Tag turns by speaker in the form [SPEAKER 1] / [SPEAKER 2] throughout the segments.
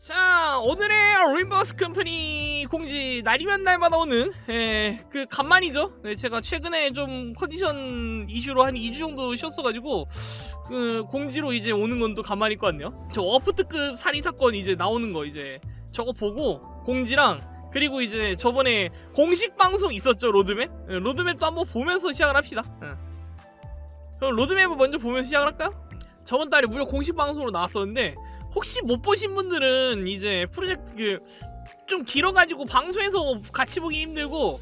[SPEAKER 1] 자 오늘의 림버스 컴퍼니 공지 날이면 날마다 오는 예, 그 간만이죠 네, 제가 최근에 좀 컨디션 이슈로 한 2주 정도 쉬었어가지고 그 공지로 이제 오는 건 또 간만일 것 같네요 저 워프트급 살인사건 이제 나오는 거 이제 저거 보고 공지랑 그리고 이제 저번에 공식 방송 있었죠 로드맵 예, 로드맵도 한번 보면서 시작을 합시다 예. 그럼 로드맵을 먼저 보면서 시작을 할까요? 저번 달에 무려 공식 방송으로 나왔었는데 혹시 못 보신 분들은 이제 프로젝트 그좀 길어가지고 방송에서 같이 보기 힘들고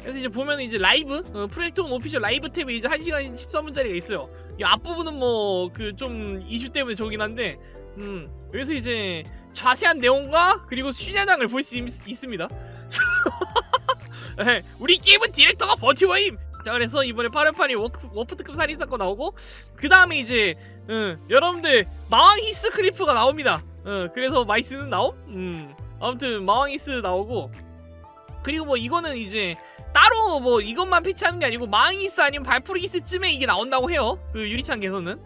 [SPEAKER 1] 그래서 이제 보면 이제 라이브 어, 프로젝트 온 오피셜 라이브 탭에 이제 1시간 13분짜리가 있어요. 이 앞부분은 뭐 그 좀 이슈 때문에 저긴 한데 음 여기서 이제 자세한 내용과 그리고 순야장을 볼 수 있습니다. 네, 우리 게임은 디렉터가 버티워임 자 그래서 이번에 8월8일 워크, 워프트급 살인사건 나오고 그 다음에 이제 응, 여러분들 마왕 히스 클리프가 나옵니다. 응, 그래서 마이스는 나옴? 음, 아무튼 마왕 히스 나오고 그리고 뭐 이거는 이제 따로 뭐 이것만 패치하는 게 아니고 마왕 히스 아니면 발프리기스쯤에 이게 나온다고 해요. 그 유리창 개선은.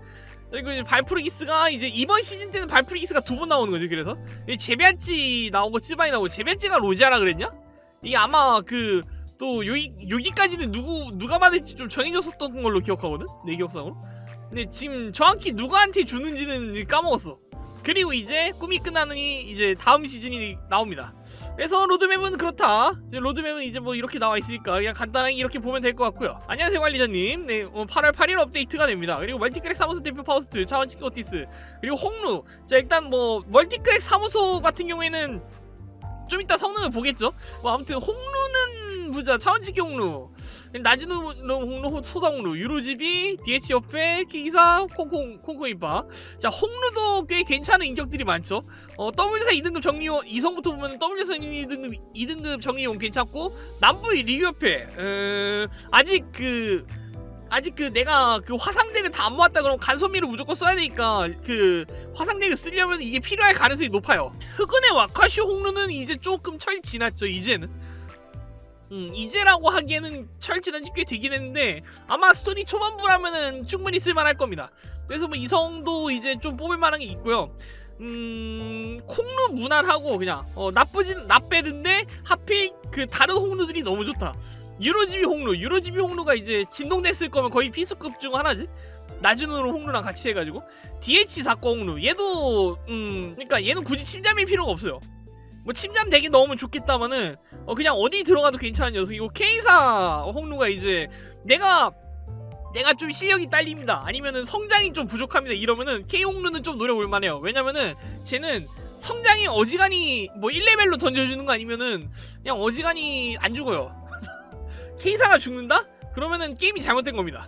[SPEAKER 1] 그리고 이제 발프리기스가 이제 이번 시즌 때는 발프리기스가 두 번 나오는 거죠. 그래서 제비안치 나오고 찌바이 나오고 제비안치가 로지아라 그랬냐? 이게 아마 그 또 여기 여기까지는 누구 누가 받을지 좀 정해졌었던 걸로 기억하거든 내 기억상으로. 근데 지금 정확히 누구한테 주는지는 까먹었어. 그리고 이제 꿈이 끝나느니 이제 다음 시즌이 나옵니다. 그래서 로드맵은 그렇다. 이제 로드맵은 이제 뭐 이렇게 나와 있으니까 그냥 간단하게 이렇게 보면 될 것 같고요. 안녕하세요 관리자님. 네, 어, 8월 8일 업데이트가 됩니다. 그리고 멀티크랙 사무소 대표 파우스트, 차원치킨 오티스, 그리고 홍루. 자 일단 뭐 멀티크랙 사무소 같은 경우에는 좀 이따 성능을 보겠죠. 뭐 아무튼 홍루는 보자 차원치킨 홍루. 나즈노 홍루, 소다 홍루, 유로집이, DH 옆에, 기사, 콩콩, 콩콩이빠. 자, 홍루도 꽤 괜찮은 인격들이 많죠. 어, W사 2등급 정리원, 이성부터 보면 W사 2등급, 2등급 정리원 괜찮고, 남부 리뷰 옆에, 어, 아직 그, 아직 그 내가 그 화상덱을 다 안 모았다 그러면 간소미를 무조건 써야 되니까 그 화상덱을 쓰려면 이게 필요할 가능성이 높아요. 흑은의 와카쇼 홍루는 이제 조금 철 지났죠, 이제는. 음, 이제라고 하기에는 철지난 지꽤 되긴 했는데 아마 스토리 초반부라면은 충분히 쓸만할 겁니다. 그래서 뭐 이성도 이제 좀 뽑을 만한 게 있고요. 음, 콩루 무난하고 그냥 어, 나쁘진 나빼든데 하필 그 다른 홍루들이 너무 좋다. 유로지비 홍루, 유로지비 홍루가 이제 진동됐을 거면 거의 필수급 중 하나지. 나준으로 홍루랑 같이 해가지고 DH 사건 홍루 얘도 음 그러니까 얘는 굳이 침잠일 필요가 없어요. 뭐 침잠 되게 넣으면 좋겠다마는 어 그냥 어디 들어가도 괜찮은 녀석이고 K사 홍루가 이제 내가 내가 좀 실력이 딸립니다. 아니면은 성장이 좀 부족합니다. 이러면은 K 홍루는 좀 노려볼 만해요. 왜냐면은 쟤는 성장이 어지간히 뭐 1레벨로 던져주는 거 아니면은 그냥 어지간히 안 죽어요. K사가 죽는다? 그러면은 게임이 잘못된 겁니다.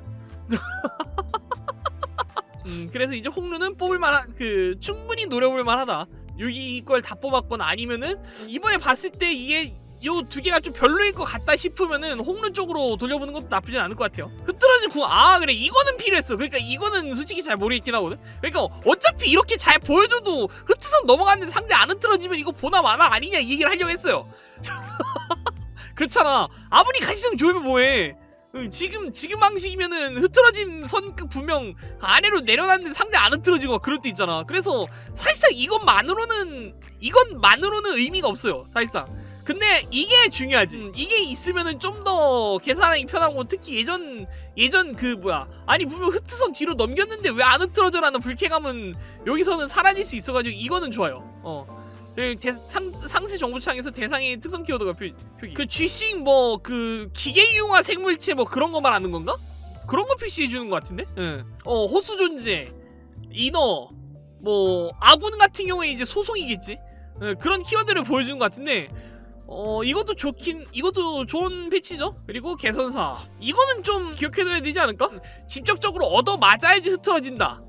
[SPEAKER 1] 음 그래서 이제 홍루는 뽑을 만한 그 충분히 노려볼 만하다 여기 이걸 다 뽑았거나 아니면은 이번에 봤을 때 이게 요두 개가 좀 별로일 것 같다 싶으면은 홍루 쪽으로 돌려보는 것도 나쁘진 않을 것 같아요. 흐트러진 궁, 아 그래 이거는 필요했어. 그러니까 이거는 솔직히 잘 모르겠긴 하거든. 그러니까 어차피 이렇게 잘 보여줘도 흐트선 넘어갔는데 상대 안 흐트러지면 이거 보나 마나 아니냐 이 얘기를 하려고 했어요. 그렇잖아. 아무리 가시성 좋으면 뭐해. 응, 지금 지금 방식이면은 흐트러진 선급 분명 아래로 내려놨는데 상대 안 흐트러지고 그럴 때 있잖아. 그래서 사실상 이것만으로는 이것만으로는 의미가 없어요. 사실상. 근데 이게 중요하지. 음, 이게 있으면은 좀 더 계산하기 편하고 특히 예전 예전 그 뭐야 아니 분명 흐트선 뒤로 넘겼는데 왜 안 흐트러져라는 불쾌감은 여기서는 사라질 수 있어가지고 이거는 좋아요. 어. 그 대, 상, 상세 정보창에서 대상의 특성 키워드가 표, 표기. 그 G식 뭐그 기계융화 생물체 뭐 그런 거 말하는 건가? 그런 거 표시해 주는 것 같은데? 응. 어 호수 존재, 인어, 뭐 아군 같은 경우에 이제 소송이겠지. 응, 그런 키워드를 보여주는 것 같은데. 어 이것도 좋긴 이것도 좋은 패치죠 그리고 개선사 이거는 좀 기억해둬야 되지 않을까 직접적으로 얻어 맞아야지 흐트러진다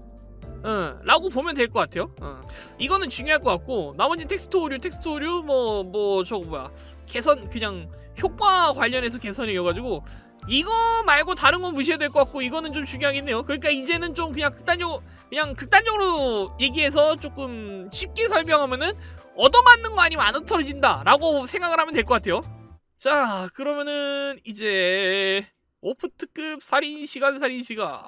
[SPEAKER 1] 응, 라고 보면 될 것 같아요. 응. 이거는 중요할 것 같고 나머지 텍스트 오류, 텍스트 오류 뭐 뭐 저거 뭐야 개선 그냥 효과 관련해서 개선이어가지고 이거 말고 다른 건 무시해야 될 것 같고 이거는 좀 중요하겠네요. 그러니까 이제는 좀 그냥 극단적 그냥 극단적으로 얘기해서 조금 쉽게 설명하면은 얻어맞는 거 아니면 안 흐트러진다라고 생각을 하면 될 것 같아요. 자 그러면은 이제 오프 특급 살인 시간 살인 시간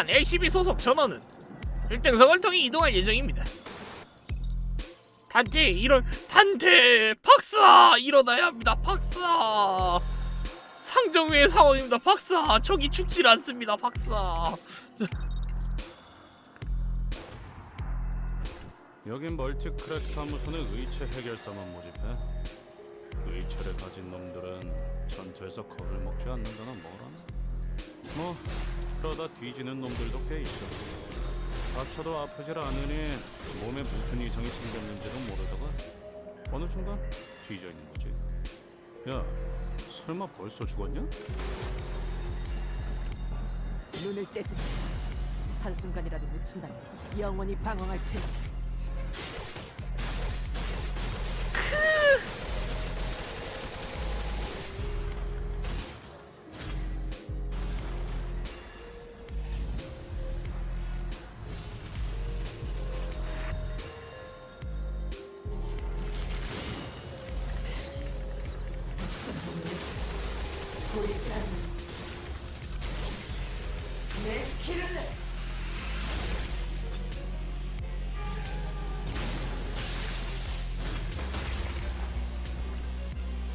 [SPEAKER 1] 또한 LCB 소속 전원은 1등석을 통해 이동할 예정입니다. 단테 이런 단테 박사 일어나야 합니다. 박사 상정회의 상황입니다. 박사 저기 죽질 않습니다. 박사
[SPEAKER 2] 여긴 멀티크랙 사무소는 의체 해결사만 모집해. 의체를 가진 놈들은 전투에서 겁을 먹지 않는다나 뭐라나. 뭐 그러다 뒤지는 놈들도 꽤 있어. 다쳐도 아프질 않으니 몸에 무슨 이상이 생겼는지도 모르다가 어느 순간 뒤져 있는 거지. 야, 설마 벌써 죽었냐?
[SPEAKER 3] 눈을 떼지 마. 한순간이라도 묻힌다면 영원히 방황할 테니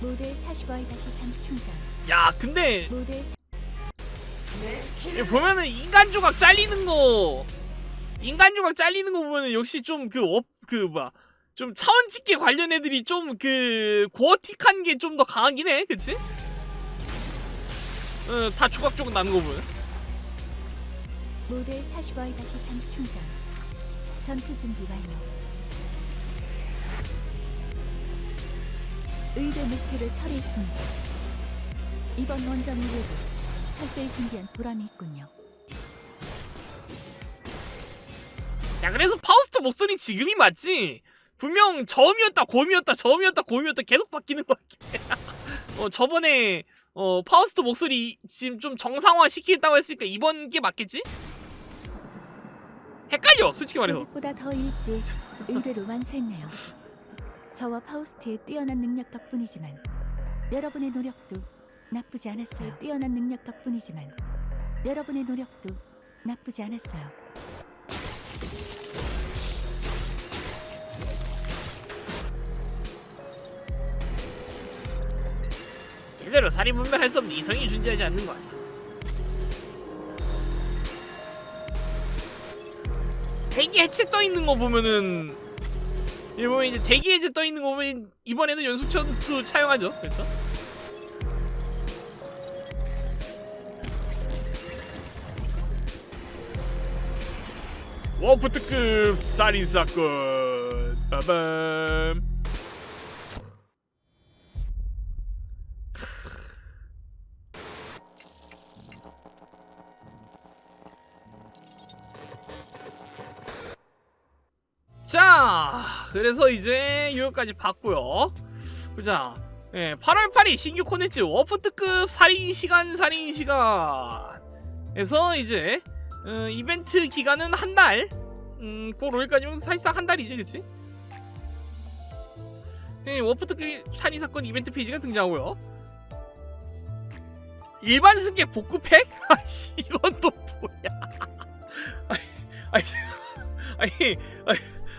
[SPEAKER 4] 모델 45-3 충전.
[SPEAKER 1] 야 근데
[SPEAKER 4] 모델
[SPEAKER 1] 보면은 인간 조각 잘리는 거 인간 조각 잘리는 거 보면은 역시 좀 그업그 뭐야 좀 차원 집계 관련 애들이 좀 그 고어틱한 게 좀 더 강하긴 해 그치? 어다 조각 조각 나는 거 보면.
[SPEAKER 4] 모델 45-3 충전. 전투 준비 완료 의대 목표를 처리했습니다 이번 원정 이후에도 철저히 준비한 보람이 있군요
[SPEAKER 1] 야 그래서 파우스트 목소리 지금이 맞지? 분명 저음이었다 고음이었다 저음이었다 고음이었다 계속 바뀌는 거 같긴 해. 어 저번에 어 파우스트 목소리 지금 좀 정상화 시키겠다고 했으니까 이번 게 맞겠지? 헷갈려 솔직히 말해서
[SPEAKER 4] 계획보다 더 일찍 의뢰를 완수했네요 저와 파우스트의 뛰어난 능력 덕분이지만 여러분의 노력도 나쁘지 않았어요 뛰어난 능력 덕분이지만 여러분의 노력도 나쁘지 않았어요
[SPEAKER 1] 제대로 살인 분별할 수 없는 이성이 존재하지 않는 것 같아. 대기 해체 떠 있는 거 보면은 이 보면 이제 대기 해제 떠 있는 거 보면 이번에는 연속 전투 차용하죠, 그렇죠? 워프트급 살인 사건. 빠밤. 자, 그래서 이제 여기까지 봤고요. 보자. 예, 8월 8일 신규 콘텐츠 워프트급 살인 시간 살인 시간에서 이제 어, 이벤트 기간은 한 달. 음, 9월 5일까지면 사실상 한 달이지, 그렇지? 예, 워프트급 살인 사건 이벤트 페이지가 등장하고요. 일반 승객 복구 팩? 아씨, 이건 또 뭐야? 아니, 아니, 아니,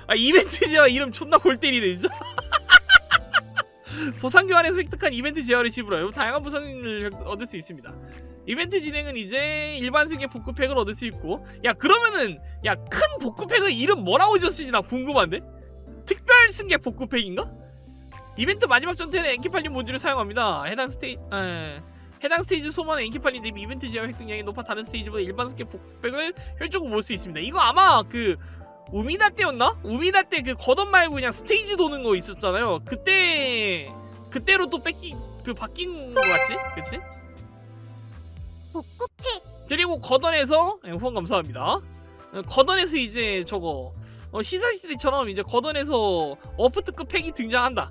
[SPEAKER 1] 아 이벤트 제어 이름 존나 골 때리네 진짜. 보상 교환에서 획득한 이벤트 제어를 지불하여 다양한 보상을 얻을 수 있습니다. 이벤트 진행은 이제 일반 승객 복구팩을 얻을 수 있고. 야 그러면은 야 큰 복구팩은 이름 뭐라고 줬을지 나 궁금한데? 특별 승객 복구팩인가? 이벤트 마지막 전투에는 엔키팔린 모듈을 사용합니다. 해당 스테이 에... 해당 스테이지 소모하는 엔키팔린 대비 이벤트 제어 획득량이 높아 다른 스테이지보다 일반 승객 복구팩을 효율적으로 모을 수 있습니다. 이거 아마 그 우미나 때였나? 우미나 때 그 겉옷 말고 그냥 스테이지 도는 거 있었잖아요. 그때 그때로 또 뺏기 그 바뀐 거 같지? 그치?
[SPEAKER 4] 복구팩
[SPEAKER 1] 그리고 겉옷에서 예, 후원 감사합니다. 어, 겉옷에서 이제 저거 어, 시사시대처럼 이제 겉옷에서 워프트급 팩이 등장한다.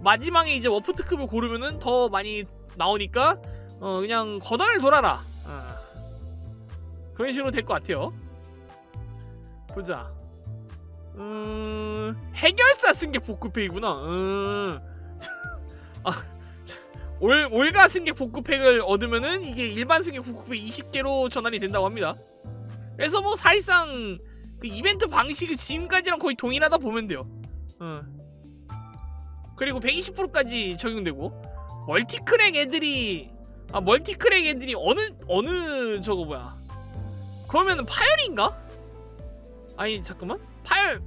[SPEAKER 1] 마지막에 이제 워프트급을 고르면은 더 많이 나오니까 어 그냥 겉옷을 돌아라. 어. 그런 식으로 될 것 같아요. 보자. 음, 해결사 쓴 게 복구페이구나. 음. 아, 올가 승객 복구팩을 얻으면은 이게 일반 승객 복구팩 20개로 전환이 된다고 합니다. 그래서 뭐 사실상 그 이벤트 방식이 지금까지랑 거의 동일하다 보면 돼요. 어. 그리고 120%까지 적용되고 멀티크랙 애들이 아 멀티크랙 애들이 어느 어느 저거 뭐야? 그러면은 파열인가? 아니 잠깐만 파열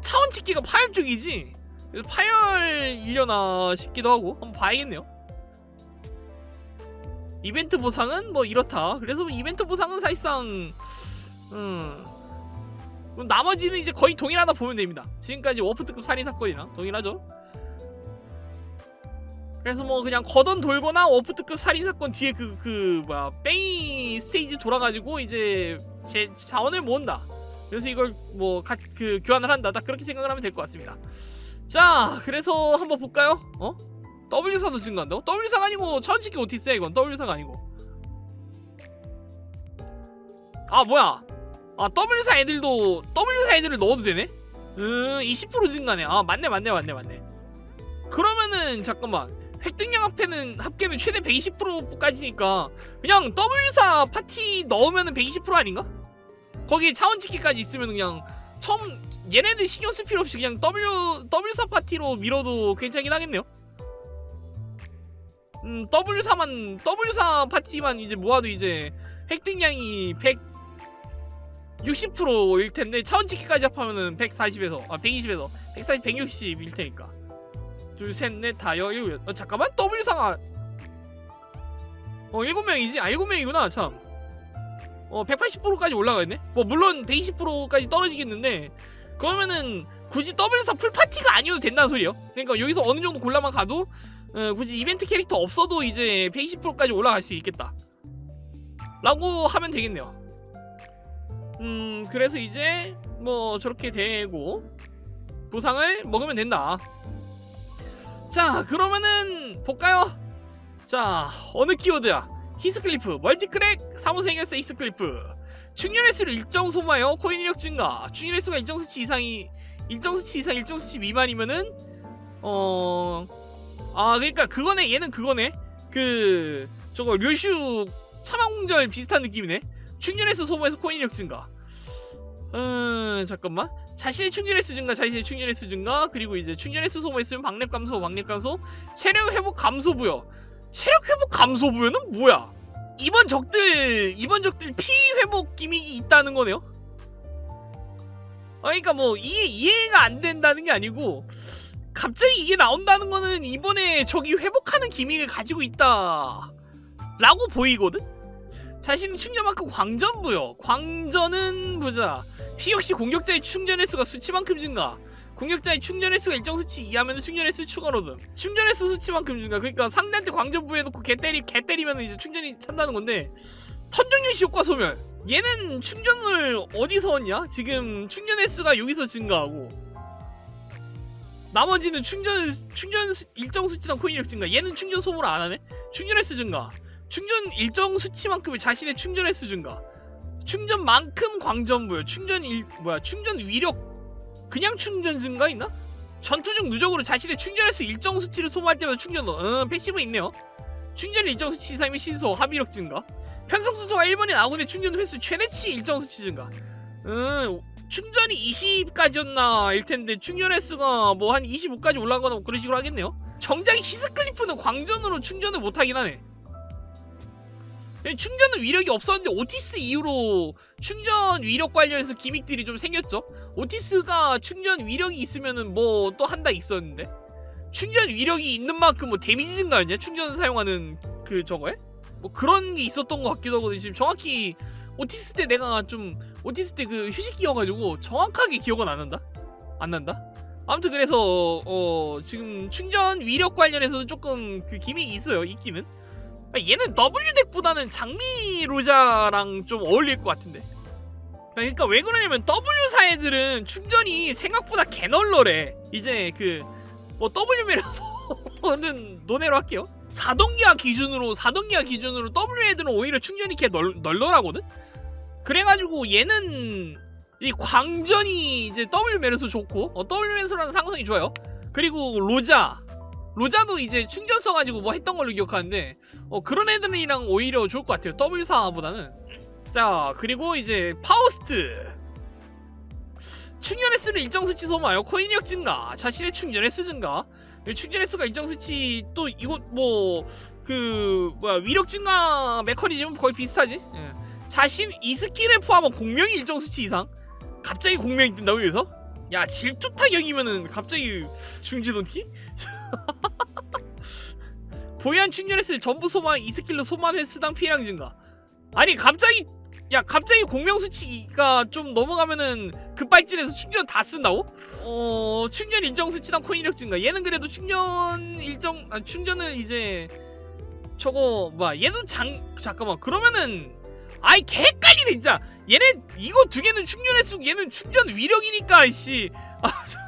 [SPEAKER 1] 차원 찍기가 파열 쪽이지. 그래서 파열이려나 싶기도 하고 한번 봐야겠네요. 이벤트 보상은 뭐 이렇다. 그래서 뭐 이벤트 보상은 사실상 음 그럼 나머지는 이제 거의 동일하다 보면 됩니다. 지금까지 워프트급 살인 사건이랑 동일하죠. 그래서 뭐 그냥 거던 돌거나 워프트급 살인 사건 뒤에 그 그 뭐야 베이 스테이지 돌아가지고 이제 제 자원을 모은다. 그래서 이걸 뭐 그 교환을 한다. 딱 그렇게 생각을 하면 될 것 같습니다. 자, 그래서 한번 볼까요? 어? W사도 증가한다고? W사가 아니고 천식이 오티스야 이건 W사가 아니고. 아 뭐야? 아 W사 애들도 W사 애들을 넣어도 되네? 음, 20% 증가네. 아 맞네 맞네 맞네 맞네. 그러면은 잠깐만. 획득량 합계는 합계는 최대 120%까지니까 그냥 W사 파티 넣으면은 120% 아닌가? 거기 차원 찍기까지 있으면 그냥 처음 얘네들 신경 쓸 필요 없이 그냥 W W사 파티로 밀어도 괜찮긴 하겠네요. 음 W사만 W사 파티만 이제 모아도 이제 획득량이 160%일 텐데 차원 찍기까지 합하면은 140에서 아 120에서 140, 160일 테니까 둘, 셋, 넷, 다, 여, 일곱, 여- 어, 잠깐만 W사가 어 일곱 명이지? 아 일곱 명이구나 참. 어 180%까지 올라가 있네. 뭐 물론 120%까지 떨어지겠는데 그러면은 굳이 W사 풀 파티가 아니어도 된다는 소리예요. 그러니까 여기서 어느 정도 골라만 가도 어, 굳이 이벤트 캐릭터 없어도 이제 120%까지 올라갈 수 있겠다. 라고 하면 되겠네요. 음 그래서 이제 뭐 저렇게 되고 보상을 먹으면 된다. 자 그러면은 볼까요? 자 어느 키워드야? 히스클리프 멀티크랙 해결사 히스클리프. 충전 횟수를 일정 소모하여 코인 이력 증가. 충전 횟수가 일정 수치 이상이 일정 수치 이상 일정 수치 미만이면은 어... 아 그러니까 그거네 얘는 그거네. 그 저거 류슈 차망공절 비슷한 느낌이네. 충전 횟수 소모해서 코인 이력 증가. 음 잠깐만. 자신의 충전 횟수 증가 자신의 충전 횟수 증가. 그리고 이제 충전 횟수 소모했으면 박랩 감소 박랩 감소. 체력 회복 감소 부여 체력 회복 감소 부여는 뭐야? 이번 적들 이번 적들 피 회복 기믹이 있다는 거네요. 어, 그러니까 뭐 이해 이해가 안 된다는 게 아니고 갑자기 이게 나온다는 거는 이번에 적이 회복하는 기믹을 가지고 있다라고 보이거든. 자신의 충전만큼 광전 부여. 광전은 보자. 피 역시 공격자의 충전 횟수가 수치만큼 증가. 공격자의 충전 횟수가 일정 수치 이하면 충전 횟수 추가로 등 충전 횟수 수치만큼 증가. 그러니까 상대한테 광전 부여해놓고 개 때리 개 때리면 이제 충전이 찬다는 건데 턴정연시 효과 소멸. 얘는 충전을 어디서 얻냐? 지금 충전 횟수가 여기서 증가하고 나머지는 충전 충전 수- 일정 수치당 코인력 증가. 얘는 충전 소모를 안 하네? 충전 횟수 증가. 충전 일정 수치만큼의 자신의 충전 횟수 증가. 충전만큼 광전 부여 충전 일 뭐야 충전 위력 그냥 충전 증가 있나? 전투 중 누적으로 자신의 충전 횟수 일정 수치를 소모할 때마다 충전 어, 패시브 있네요. 충전 일정 수치 이상이면 신소 합의력 증가. 편성 순서가 1번인 아군의 충전 횟수 최대치 일정 수치 증가. 음, 충전이 20까지였나 일 텐데 충전 횟수가 뭐 한 25까지 올라가거나 뭐 그런 식으로 하겠네요. 정작 히스클리프는 광전으로 충전을 못 하긴 하네. 충전은 위력이 없었는데 오티스 이후로 충전 위력 관련해서 기믹들이 좀 생겼죠. 오티스가 충전 위력이 있으면은 뭐 또 한다 있었는데 충전 위력이 있는 만큼 뭐 데미지 증가였냐? 충전 사용하는 그 저거에? 뭐 그런 게 있었던 것 같기도 하고 지금 정확히 오티스 때 내가 좀 오티스 때 그 휴식기여가지고 정확하게 기억은 안 난다? 안 난다? 아무튼 그래서 어 지금 충전 위력 관련해서도 조금 그 기믹이 있어요 있기는 아, 얘는 W 덱보다는 장미 로자랑 좀 어울릴 것 같은데 그러니까 왜 그러냐면 W 사 애들은 충전이 생각보다 개널러래. 이제 그 뭐 W 매라서는 논외로 할게요. 사동기화 기준으로 사동기화 기준으로 W 애들은 오히려 충전이 개 널, 널널하거든. 그래가지고 얘는 이 광전이 이제 W 매라서 좋고 어, W 매서라는 상성이 좋아요. 그리고 로자 로자도 이제 충전 써가지고 뭐 했던 걸로 기억하는데 어, 그런 애들이랑 오히려 좋을 것 같아요. 더블 상황보다는. 자 그리고 이제 파우스트. 충전 횟수를 일정 수치 소모하여 코인 력 증가 자신의 충전 횟수 증가. 충전 횟수가 일정 수치 또 이거 뭐그 뭐야 위력 증가 메커니즘은 거의 비슷하지? 예. 자신 이 스킬을 포함한 공명이 일정 수치 이상? 갑자기 공명이 뜬다고 여기서 야 질투 타격이면은 갑자기 중지돈키? 보유한 충전 횟수를 전부 소모한 이 스킬로 소모한 횟수당 피해량 증가. 아니 갑자기 야 갑자기 공명 수치가 좀 넘어가면은 급발진해서 충전 다 쓴다고? 어 충전 일정 수치당 코인력 증가. 얘는 그래도 충전 일정 아 충전을 이제 저거 뭐야 얘도 장 잠깐만. 그러면은 아이 개 헷갈리네 진짜. 얘네 이거 두 개는 충전 횟수 얘는 충전 위력이니까 씨. 아, 저-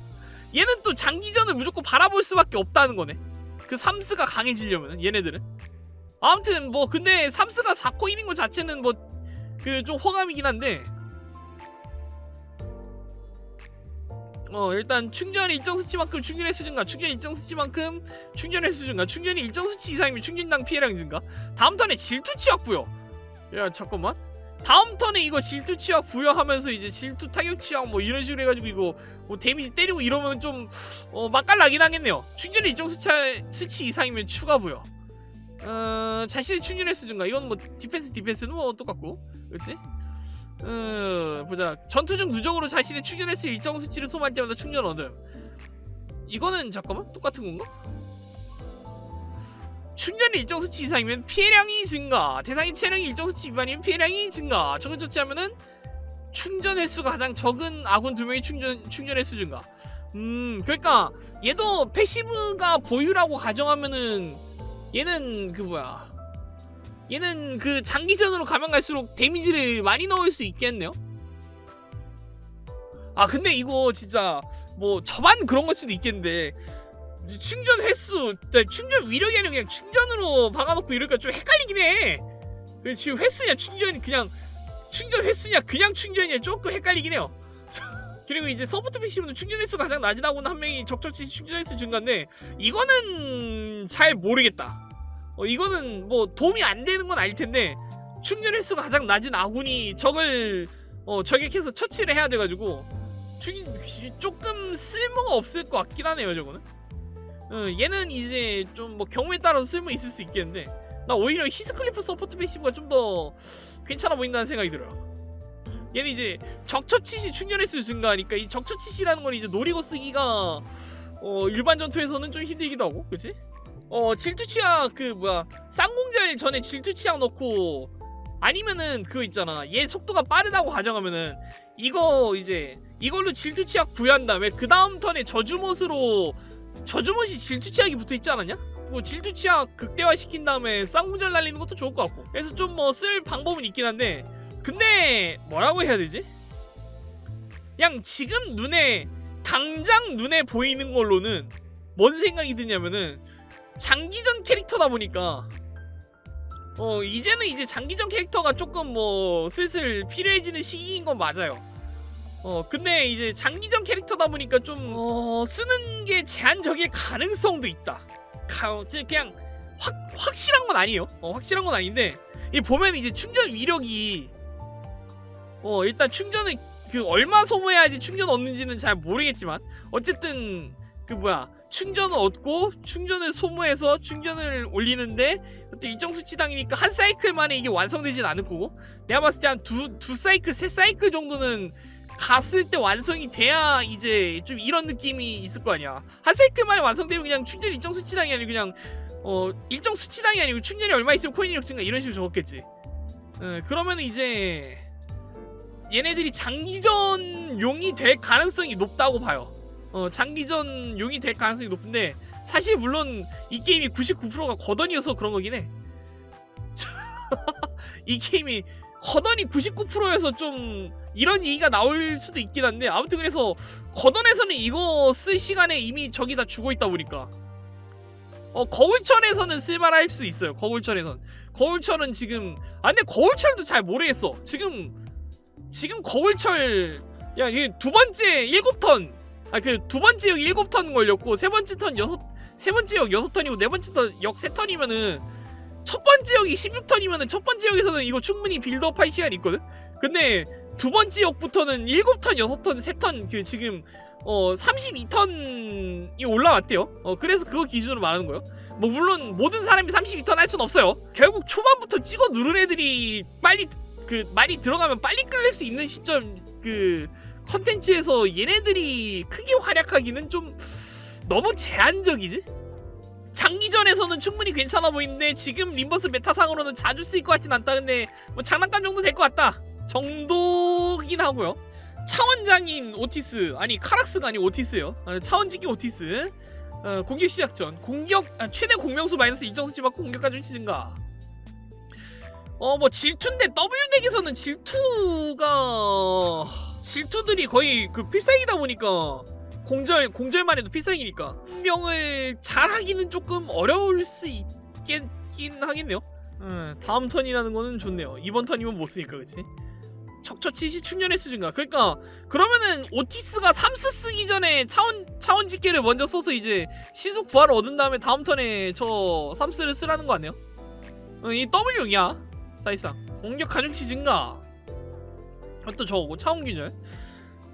[SPEAKER 1] 얘는 또 장기전을 무조건 바라볼 수밖에 없다는 거네. 그 삼스가 강해지려면 얘네들은. 아무튼 뭐 근데 삼스가 4코인인 것 자체는 뭐 그 좀 호감이긴 한데. 어 일단 충전 일정 수치만큼 충전 횟수 증가 충전 일정 수치만큼 충전 횟수 증가 충전이 일정 수치 이상이면 충전당 피해량 증가. 다음 턴에 질투 취약 부여 야 잠깐만. 다음 턴에 이거 질투 취약 부여하면서 이제 질투 타격 취약 뭐 이런 식으로 해가지고 이거 뭐 데미지 때리고 이러면 좀 어, 맛깔나긴 하겠네요. 충전이 일정 수치, 수치 이상이면 추가 부여 어, 자신의 충전 횟수 증가 이건 뭐 디펜스 디펜스는 뭐 똑같고 그렇지? 어, 보자. 전투 중 누적으로 자신의 충전 횟수 일정 수치를 소모할 때마다 충전 얻음. 이거는 잠깐만 똑같은 건가? 충전이 일정 수치 이상이면 피해량이 증가 대상의 체력이 일정 수치 미만이면 피해량이 증가. 적은 처치하면은 충전 횟수가 가장 적은 아군 두 명의 충전 충전 횟수 증가. 음 그러니까 얘도 패시브가 보유라고 가정하면은 얘는 그 뭐야? 얘는 그 장기전으로 가면 갈수록 데미지를 많이 넣을 수 있겠네요? 아 근데 이거 진짜 뭐 저만 그런 걸 수도 있겠는데 충전 횟수, 네, 충전 위력이 아니라 그냥 충전으로 박아놓고 이러니까 좀 헷갈리긴 해. 그 지금 횟수냐 충전이 그냥 충전 횟수냐 그냥 충전이냐 조금 헷갈리긴 해요. 그리고 이제 서포트 PC는 충전 횟수가 가장 낮은 하고는 한 명이 적절치 충전 횟수 증가인데 이거는 잘 모르겠다. 어, 이거는 뭐 도움이 안 되는 건 아닐 텐데 충전 횟수가 가장 낮은 아군이 적을 어, 저격해서 처치를 해야 돼가지고 충 조금 쓸모가 없을 것 같긴 하네요 저거는. 어, 얘는 이제 좀 뭐 경우에 따라서 쓸모 있을 수 있겠는데 나 오히려 히스클리프 서포트 패시브가 좀 더 괜찮아 보인다는 생각이 들어요. 얘는 이제 적처치시 충전 횟수 증가하니까 이 적처치시라는 건 이제 노리고 쓰기가 어 일반 전투에서는 좀 힘들기도 하고, 그렇지? 어 질투 취약 그 뭐야 쌍공절 전에 질투 취약 넣고 아니면은 그거 있잖아 얘 속도가 빠르다고 가정하면은 이거 이제 이걸로 질투 취약 부여한 다음에 그 다음 턴에 저주못으로 저주못이 질투 취약이 붙어 있지 않았냐? 뭐 질투 취약 극대화 시킨 다음에 쌍공절 날리는 것도 좋을 것 같고 그래서 좀 뭐 쓸 방법은 있긴 한데 근데 뭐라고 해야 되지? 그냥 지금 눈에 당장 눈에 보이는 걸로는 뭔 생각이 드냐면은 장기전 캐릭터다 보니까 어 이제는 이제 장기전 캐릭터가 조금 뭐 슬슬 필요해지는 시기인 건 맞아요. 어 근데 이제 장기전 캐릭터다 보니까 좀 어, 쓰는 게 제한적일 가능성도 있다. 가, 저 그냥 확 확실한 건 아니에요. 어, 확실한 건 아닌데 이 보면 이제 충전 위력이 어 일단 충전을 그 얼마 소모해야지 충전 얻는지는 잘 모르겠지만 어쨌든 그 뭐야 충전을 얻고 충전을 소모해서 충전을 올리는데 또 일정 수치당이니까 한 사이클 만에 이게 완성되진 않을 거고 내가 봤을 때 한 두두 사이클 세 사이클 정도는 갔을 때 완성이 돼야 이제 좀 이런 느낌이 있을 거 아니야 한 만에 완성되면 그냥 충전 일정 수치당이 아니고 그냥 어 일정 수치당이 아니고 충전이 얼마 있으면 코인력 증가 이런 식으로 적었겠지 어, 그러면 이제 얘네들이 장기전 용이 될 가능성이 높다고 봐요. 어, 장기전 용이 될 가능성이 높은데 사실 물론 이 게임이 99%가 거던이어서 그런 거긴 해. 이 게임이 거던이 99%여서 좀 이런 얘기가 나올 수도 있긴 한데 아무튼 그래서 거던에서는 이거 쓸 시간에 이미 적이 다 죽어 있다 보니까 어 거울철에서는 쓸만할 수 있어요. 거울철에선 거울철은 지금 아 근데 거울철도 잘 모르겠어. 지금 지금 거울철 야 이게 두 번째 일곱 턴아 그 두 번째 일곱 턴 걸렸고 세 번째 턴 여섯 세 번째 역 6턴이고 네 번째 역 3턴이면은 첫 번째 역이 16턴이면은 첫 번째 역에서는 이거 충분히 빌드업 할 시간이 있거든? 근데 두 번째 역부터는 7턴, 6턴, 3턴 그 지금 어 32턴이 올라왔대요. 어 그래서 그거 기준으로 말하는 거예요. 뭐 물론 모든 사람이 32턴 할순 없어요. 결국 초반부터 찍어 누른 애들이 빨리 그 말이 들어가면 빨리 끌릴 수 있는 시점 그 컨텐츠에서 얘네들이 크게 활약하기는 좀 너무 제한적이지? 장기전에서는 충분히 괜찮아 보이는데 지금 림버스 메타상으로는 자주 쓰일 것 같진 않다. 근데 뭐 장난감 정도 될 것 같다. 정도긴 하고요. 차원장인 오티스 아니 카락스가 아니고 오티스요. 어, 차원지기 오티스. 어, 공격 시작 전 공격 아, 최대 공명수 마이너스 일정 수치 받고 공격 가중 증가. 어 뭐 질투인데 W 덱에서는 질투가 질투들이 거의 그 필살기다 보니까 공절 공절만 해도 필살기니까 분명을 잘 하기는 조금 어려울 수 있겠긴 하겠네요. 음, 다음 턴이라는 거는 좋네요. 이번 턴이면 못 쓰니까 그치? 척처치시 충전 횟수 증가. 그러니까 그러면은 오티스가 삼스 쓰기 전에 차원 차원 집게를 먼저 써서 이제 신속 부활을 얻은 다음에 다음 턴에 저 삼스를 쓰라는 거 아니에요? 어, 이 W야 사실상 공격 가중치 증가. 또 저거고 차원 균열.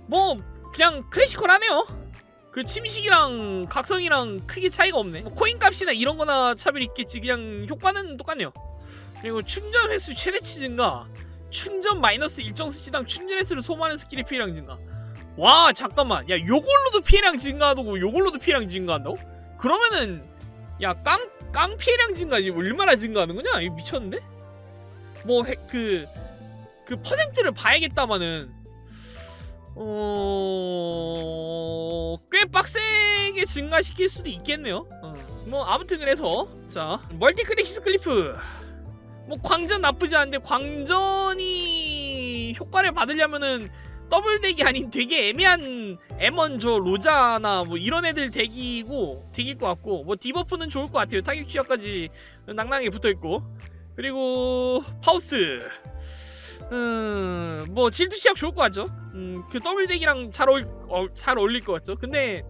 [SPEAKER 1] 뭐 그냥 클래시컬하네요. 그 침식이랑 각성이랑 크게 차이가 없네. 뭐 코인 값이나 이런 거나 차별이 있겠지. 그냥 효과는 똑같네요. 그리고 충전 횟수 최대치 증가. 충전 마이너스 일정 수치당 충전 횟수를 소모하는 스킬의 피해량 증가. 와 잠깐만. 야 요걸로도 피해량 증가하고 요걸로도 피해량 증가한다고? 그러면은 야깡 깡 피해량 증가 이거 얼마나 증가하는 거냐? 이거 미쳤는데? 뭐 그 그 퍼센트를 봐야겠다마는 어... 꽤 빡세게 증가시킬 수도 있겠네요. 어. 뭐 아무튼 그래서 자 멀티클릭 히스클리프 뭐 광전 나쁘지 않은데 광전이 효과를 받으려면은 더블 덱이 아닌 되게 애매한 M1 저 로자나 뭐 이런 애들 덱이고 덱일 것 같고 뭐 디버프는 좋을 것 같아요 타격 취약까지 낭낭하게 붙어 있고 그리고 파우스 음뭐 질투 시약 좋을 것 같죠 음그 더블 덱이랑 잘, 어울, 어, 잘 어울릴 것 같죠 근데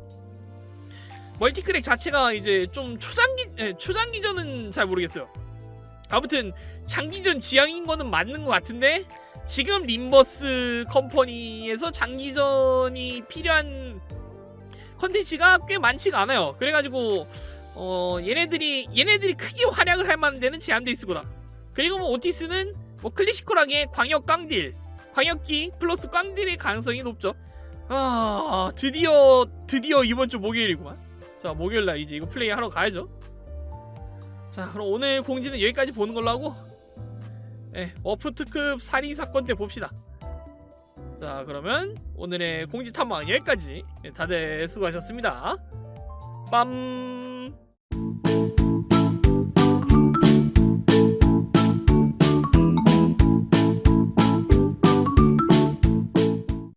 [SPEAKER 1] 멀티크랙 자체가 이제 좀 초장기 예, 초장기전은 잘 모르겠어요 아무튼 장기전 지향인 거는 맞는 것 같은데 지금 림버스 컴퍼니에서 장기전이 필요한 컨텐츠가 꽤 많지가 않아요. 그래가지고 어 얘네들이 얘네들이 크게 활약을 할 만한 데는 제한돼 있을 거다. 그리고 뭐 오티스는 뭐 클래시컬하게 광역 깡딜, 광역기 플러스 깡딜의 가능성이 높죠. 아 드디어 드디어 이번 주 목요일이구만. 자 목요일 날 이제 이거 플레이 하러 가야죠. 자 그럼 오늘 공지는 여기까지 보는 걸로 하고 네, 워프트급 살인 사건 때 봅시다. 자 그러면 오늘의 공지 탐방 여기까지 네, 다들 수고하셨습니다. 빰